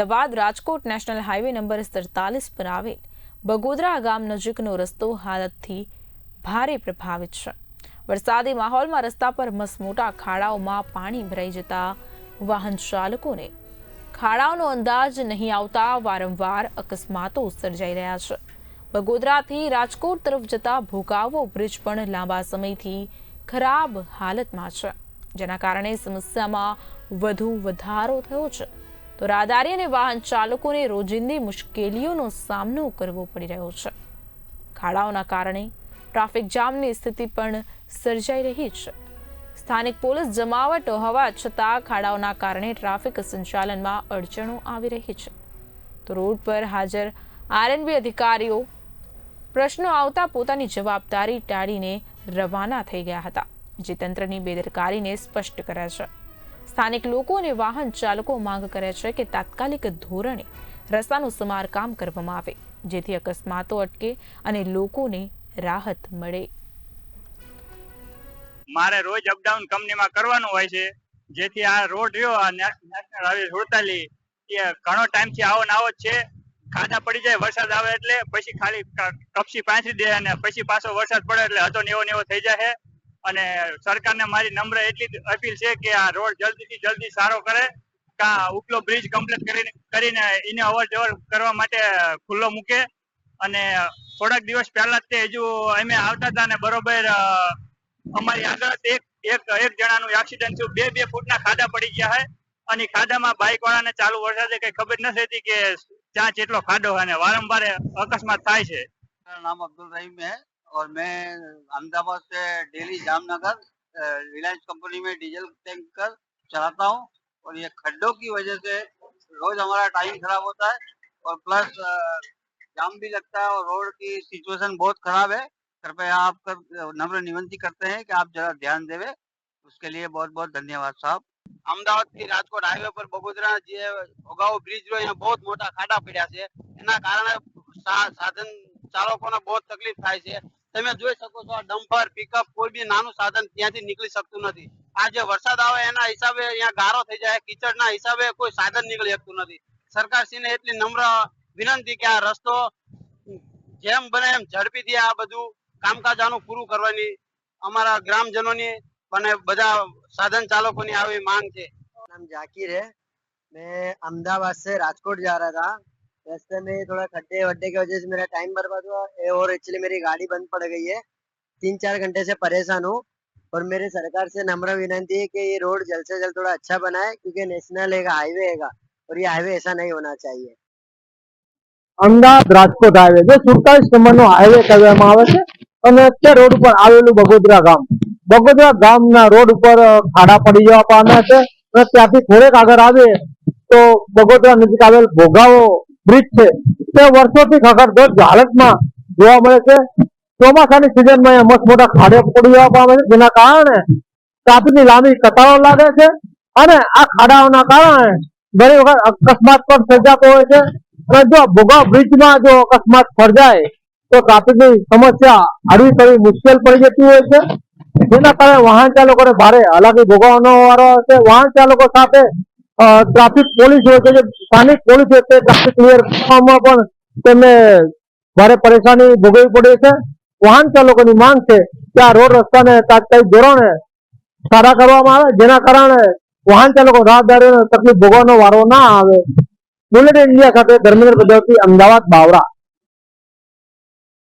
Ahmedabad Rajkot national highway number સડતાલીસ પર આવેલ બગોદરા ગામ નજીકનો રસ્તો હાલતથી ભારે પ્રભાવિત છે. વરસાદી માહોલમાં રસ્તા પર મસમોટા ખાડાઓમાં પાણી ભરાઈ જતા વાહન ચાલકોને ખાડાઓનો અંદાજ નહીં આવતા વારંવાર અકસ્માતો સર્જાઈ રહ્યા છે. બગોદરાથી રાજકોટ તરફ જતા ભોગાવો બ્રિજ પણ લાંબા સમયથી ખરાબ હાલતમાં છે, જેના કારણે સમસ્યામાં વધુ વધારો થયો છે. તો રાહદારી અને વાહન ચાલકોને રોજિંદી મુશ્કેલીઓનો સામનો કરવો પડી રહ્યો છે. ખાડાઓના કારણે ટ્રાફિક જામની સ્થિતિ પણ સર્જાઈ રહી છે. સ્થાનિક પોલીસ જમાવટ હોવા છતાં ખાડાઓના કારણે ટ્રાફિક સંચાલનમાં અડચણો આવી રહી છે. તો રોડ પર હાજર આરએનબી અધિકારીઓ પ્રશ્નો આવતા પોતાની જવાબદારી ટાળીને રવાના થઈ ગયા હતા. જે તંત્રની બેદરકારીને સ્પષ્ટ કરે છે. સ્થાનિક લોકો અને વાહન ચાલકો માંગ કરે છે કે તાત્કાલિક ધોરણે રસ્તાનું સમારકામ કરવામાં આવે, જેથી અકસ્માતો અટકે અને લોકોને રાહત મળે. મારે રોજ અપડાઉન કંપનીમાં કરવાનું હોય છે, જેથી આ રોડ રહ્યો, આ નેશનલ હાઈવે સુડતાલી એ ઘણો ટાઈમથી આવો ને આવો છે. ખાધા પડી જાય, વરસાદ આવે એટલે પછી ખાલી કપસી પાંચરી દે અને પછી પાછો વરસાદ પડે એટલે હતો ને એવો ને એવો થઈ જાય અને સરકારને મારી નમ્ર એટલી અપીલ છે કે આ રોડ જલ્દીથી જલ્દી સારો કરે, કા ઉપલો બ્રિજ કમ્પ્લીટ કરીને કરીને એને અવર જવર કરવા માટે ખુલ્લો મૂકે. અને થોડાક દિવસ પહેલા તે હજુ અમે આવતા હતા અને બરોબર અમારી આગળ એક એક એક જણાનું એક્સિડન્ટ થયું. બે બે ફૂટના ખાડા પડી ગયા છે. અને ખાડામાં બાઇક વાળાને ચાલુ વરસાદે કઈ ખબર નથી હતી કે ચાંચ એટલો ખાડો અને વારંવાર અકસ્માત થાય છે. નામ અબ્દુલ રહીમ और मैं अहमदाबाद से डेली जामनगर रिलायंस कंपनी में डीजल टैंकर चलाता हूँ और ये खड्डों की वजह से रोज हमारा टाइम खराब होता है और प्लस जाम भी लगता है और रोड की सिचुएशन बहुत खराब है कृपया आप कर- नम्र निवंती करते हैं कि आप जरा ध्यान देवे उसके लिए बहुत बहुत धन्यवाद साहब અમદાવાદ થી રાજકોટ હાઈવે પર બગોદરા જે ભોગાવો બ્રિજ રહ્યો અહીંયા બહુ જ મોટા ખાડા પડ્યા છે એના કારણે સા- સાધન ચાલકોને બહુ જ તકલીફ થાય છે તમે જોઈ શકો છો ડમ્પર પિકઅપ કોઈ બી નાનું સાધન ત્યાંથી નીકળી શકતું નથી. આ જે વરસાદ આવે એના હિસાબે અહીંયા ગારો થઈ જાય, કીચડના હિસાબે કોઈ સાધન નીકળી શકતું નથી. સરકારશ્રીને એટલી નમ્ર વિનંતી કે આ રસ્તો જેમ બને એમ ઝડપી ઝડપીથી આ બધું કામકાજ આનું પૂરું કરવાની અમારા ગ્રામજનોની અને બધા સાધન ચાલકોની આવી માંગ છે. નામ જાકીર હે. મેં અમદાવાદ સે રાજકોટ જા રહા થા. रास्ते में थोड़ा खड्डे वड्डे की वजह से मेरा टाइम बर्बाद हुआ ए- और एक्चुअली मेरी गाड़ी बंद पड़ गई है तीन चार घंटे से परेशान हूँ और मेरे सरकार से नम्र विनती है कि ये रोड जल्द से जल्द थोड़ा अच्छा बनाए क्योंकि नेशनल है हाईवे है और ये हाईवे ऐसा नहीं होना चाहिए અમદાવાદ રાજકોટ હાઈવે જે સુડતાલીસ નંબરનો હાઈવે કહેવામાં આવે છે અને તે રોડ ઉપર આવેલું બગોદરા ગામ બગોદરા ગામના રોડ ઉપર અ, ખાડા પડી જવા પામ્યા છે અને ત્યાંથી થોડેક આગળ આવીએ તો બગોદરા નજીક આવેલ ભોગાવો બ્રિજ છે. તે વર્ષોથી ખખડધજ હાલતમાં જોવા મળે છે. ચોમાસાની સિઝનમાં મસ્ત મોટા ખાડે પડી જવા પામે છે. જેના કારણે ટ્રાફિકની લાંબી કતારો લાગે છે અને આ ખાડાઓના કારણે ઘણી વખત અકસ્માત પણ સર્જાતો હોય છે. અને જો ભોગા બ્રિજમાં જો અકસ્માત સર્જાય, તો ટ્રાફિકની સમસ્યા હળવી કરવી મુશ્કેલ પડી જતી હોય છે. જેના કારણે વાહન ચાલકોને ભારે હાલાકી ભોગવવાનો વારો આવે છે. વાહન ચાલકો સાથે ટ્રાફિક પોલીસ હોય છે જે સ્થાનિક પોલીસ હોય તે ટ્રાફિક ક્લિયર કરવામાં પણ તેમને ભારે પરેશાની ભોગવવી પડે છે. વાહન ચાલકોની માંગ છે કે આ રોડ રસ્તાને તાત્કાલિક ધોરણે સારા કરવામાં આવે, જેના કારણે વાહન ચાલકો રાહદારીઓને તકલીફ ભોગવવાનો વારો ના આવે. બુલેટ ઇન્ડિયા ખાતે ધર્મેન્દ્ર પ્રજાપતિ અમદાવાદ બાવરા.